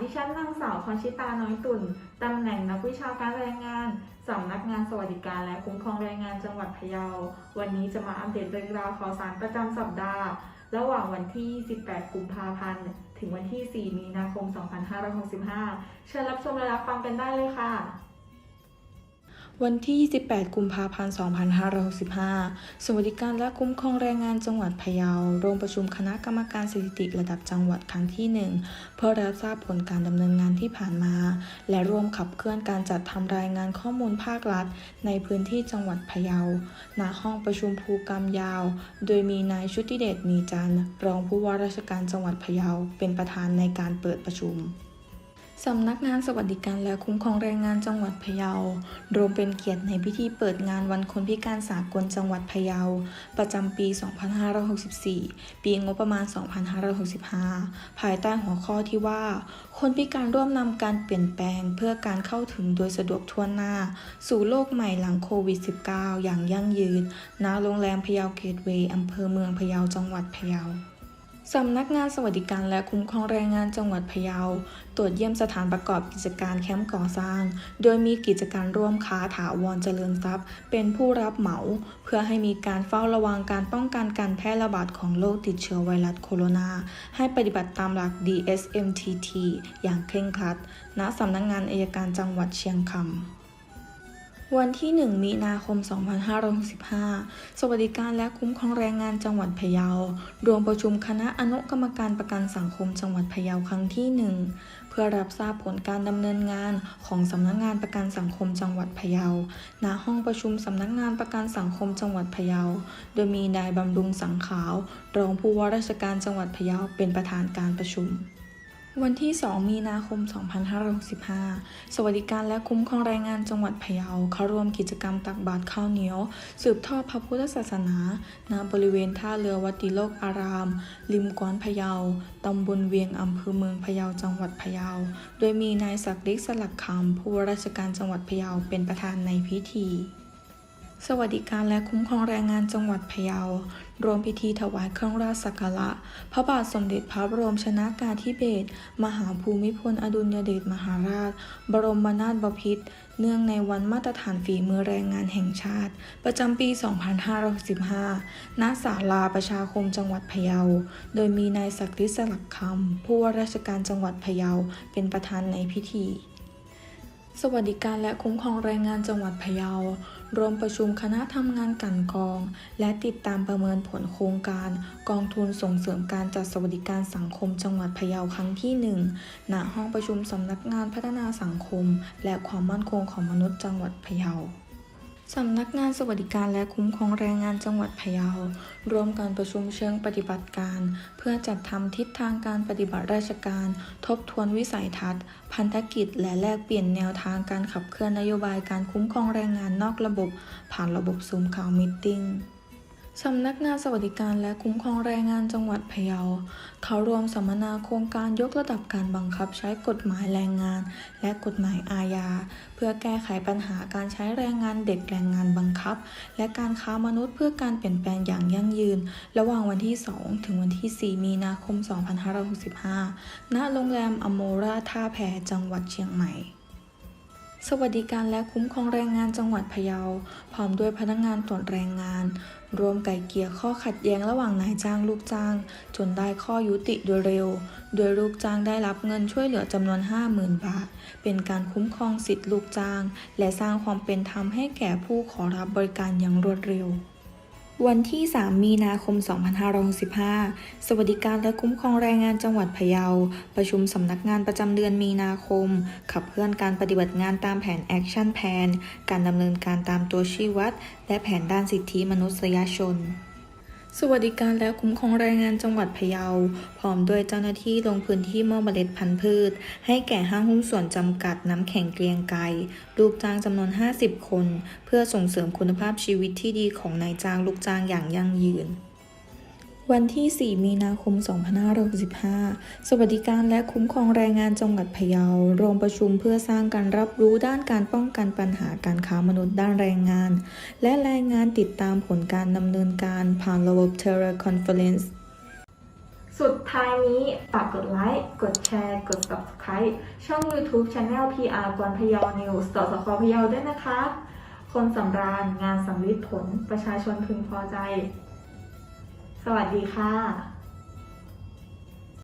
ดิฉันนางสาวพรชิตาน้อยตุ่น ตำแหน่งนักวิชาการแรงงาน สำนักงานสวัสดิการและคุ้มครองแรงงานจังหวัดพะเยา วันนี้จะมาอัปเดตเรื่องราวข่าวสารประจำสัปดาห์ ระหว่างวันที่ 18 กุมภาพันธ์ ถึงวันที่ 4 มีนาคม 2565 เชิญรับชมและรับฟังกันได้เลยค่ะ วันที่ 28 กุมภาพันธ์ 2565 สวัสดิการและคุ้มครองแรงงานจังหวัดพะเยาโรงประชุมคณะกรรมการสถิติระดับจังหวัดครั้งที่ 1 เพื่อรับทราบผลการดำเนินงานที่ผ่านมา และร่วมขับเคลื่อนการจัดทำรายงานข้อมูลภาครัฐ ในพื้นที่จังหวัดพะเยา ณ ห้องประชุมภูกรรมยาว โดยมีนายชุติเดช มีจันทร์รองผู้ว่าราชการจังหวัดพะเยา เป็นประธานในการเปิดประชุม สำนักงานสวัสดิการและคุ้มครองแรงงานจังหวัดพะเยา รวมเป็นเกียรติในพิธีเปิดงานวันคนพิการสากลจังหวัดพะเยา ประจำปี 2564 ปีงบประมาณ 2565 ภายใต้หัวข้อที่ว่า คนพิการร่วมนำการเปลี่ยนแปลงเพื่อการเข้าถึงโดยสะดวกทั่วหน้า สู่โลกใหม่หลังโควิด -19 อย่างยั่งยืน ณ โรงแรมพะเยาเกตเวย์อำเภอเมืองพะเยาจังหวัดพะเยา สำนักงานสวัสดิการและคุ้มครองแรงงานจังหวัดพะเยา ตรวจเยี่ยมสถานประกอบกิจการแคมป์ก่อสร้าง โดยมีกิจการร่วมค้าถาวรเจริญทรัพย์ เป็นผู้รับเหมา เพื่อให้มีการเฝ้าระวังการป้องกันการแพร่ระบาดของโรคติดเชื้อไวรัสโคโรนา ให้ปฏิบัติตามหลัก DSMTT อย่างเคร่งครัด ณสำนักงานอายการจังหวัดเชียงคำ วันที่ 1 มีนาคม 2565 สวัสดิการและคุ้มครองแรงงานจังหวัดพะเยา รวมประชุมคณะอนุกรรมการประกันสังคมจังหวัดพะเยาครั้งที่ 1 เพื่อรับทราบผลการดำเนินงานของสำนักงานประกันสังคมจังหวัดพะเยา ณ ห้องประชุมสำนักงานประกันสังคมจังหวัดพะเยา โดยมีนายบำรุงสังขาว รองผู้ว่าราชการจังหวัดพะเยาเป็นประธานการประชุม วันที่ 2 มีนาคม 2565 สวัสดิการและคุ้มครองแรงงานจังหวัดพะเยาเข้าร่วมกิจกรรมตักบาตรข้าวเหนียว สืบทอดพระพุทธศาสนาณบริเวณท่าเรือวัดติโลกอาราม ริมกว้านพะเยา ตำบลเวียงอำเภอเมืองพะเยาจังหวัดพะเยา โดยมีนายศักดิ์ฤทธิ์สลักคำผู้ว่าราชการจังหวัดพะเยาเป็นประธานในพิธี สวัสดิการและคุ้มครองแรงงานจังหวัดพะเยา รวมพิธีถวายเครื่องราชสักการะ พระบาทสมเด็จพระบรมชนากาธิเบศร มหาภูมิพลอดุลยเดชมหาราช บรมนาถบพิตร เนื่องในวันมาตรฐานฝีมือแรงงานแห่งชาติ ประจำปี 2565 ณ ศาลาประชาคมจังหวัดพะเยา โดยมีนายศักดิ์ฤทธิ์สลักคำผู้ว่าราชการจังหวัดพะเยาเป็นประธานในพิธี สวัสดิการและคุ้มครองแรงงานจังหวัดพะเยา รวมประชุมคณะทำงานกันกอง และติดตามประเมินผลโครงการ กองทุนส่งเสริมการจัดสวัสดิการสังคมจังหวัดพะเยาครั้งที่หนึ่งณห้องประชุมสำนักงานพัฒนาสังคม และความมั่นคงของมนุษย์จังหวัดพะเยา สำนักงานสวัสดิการและคุ้มครองแรงงานจังหวัดพะเยาร่วมการประชุมเชิงปฏิบัติการ เพื่อจัดทำทิศทางการปฏิบัติราชการ ทบทวนวิสัยทัศน์ พันธกิจ และแลกเปลี่ยนแนวทางการขับเคลื่อนนโยบายการคุ้มครองแรงงานนอกระบบ ผ่านระบบซูมข่าวมิทติ้ง สำนักงานสวัสดิการและคุ้มครองแรงงานจังหวัดพะเยา เขารวมสัมมนาโครงการยกระดับการบังคับใช้กฎหมายแรงงาน และกฎหมายอาญา เพื่อแก้ไขปัญหาการใช้แรงงานเด็กแรงงานบังคับ และการค้ามนุษย์เพื่อการเปลี่ยนแปลงอย่างยั่งยืน ระหว่างวันที่ 2 ถึงวันที่ 4 มีนาคม 2565 ณ โรงแรมอโมราท่าแพจังหวัดเชียงใหม่ สวัสดิการและคุ้มครองแรงงานจังหวัดพะเยา พร้อมด้วยพนักงานตรวจแรงงาน รวมไก่เกลี่ยข้อขัดแย้งระหว่างนายจ้างลูกจ้าง จนได้ข้อยุติโดยเร็ว โดยลูกจ้างได้รับเงินช่วยเหลือจำนวน 50,000 บาท เป็นการคุ้มครองสิทธิลูกจ้าง และสร้างความเป็นธรรมให้แก่ผู้ขอรับบริการอย่างรวดเร็ว วันที่ 3 มีนาคม 2565 สวัสดิการและคุ้มครองแรงงานจังหวัดพะเยา ประชุมสำนักงานประจำเดือนมีนาคม ขับเคลื่อนการปฏิบัติงานตามแผนแอคชั่นแพน การดำเนินการตามตัวชี้วัด และแผนด้านสิทธิมนุษยชน สวัสดิการและคุ้มครองแรงงานจังหวัดพะเยา พร้อมด้วยเจ้าหน้าที่ลงพื้นที่มอบเมล็ดพันธุ์พืช ให้แก่ห้างหุ้นส่วนจำกัดน้ำแข็งเกรียงไกรลูกจ้างจำนวน 50 คน เพื่อส่งเสริมคุณภาพชีวิตที่ดีของนายจ้างลูกจ้างอย่างยั่งยืน วันที่ 4 มีนาคม 2565 สวัสดิการและคุ้มครองแรงงานจังหวัดพะเยา รวมประชุมเพื่อสร้างการรับรู้ด้านการป้องกันปัญหาการค้ามนุษย์ด้านแรงงาน และแรายงานติดตามผลการดำเนินการผ่านระบบ Terra Conference สุดท้ายนี้ฝากกดไลค์ กดแชร์ กด subscribe ช่อง YouTube Channel PR กวนพะเยา News ต่อสคพะเยาด้วยนะคะ คนสำราญงานสำลิดผลประชาชนพึงพอใจ สวัสดีค่ะ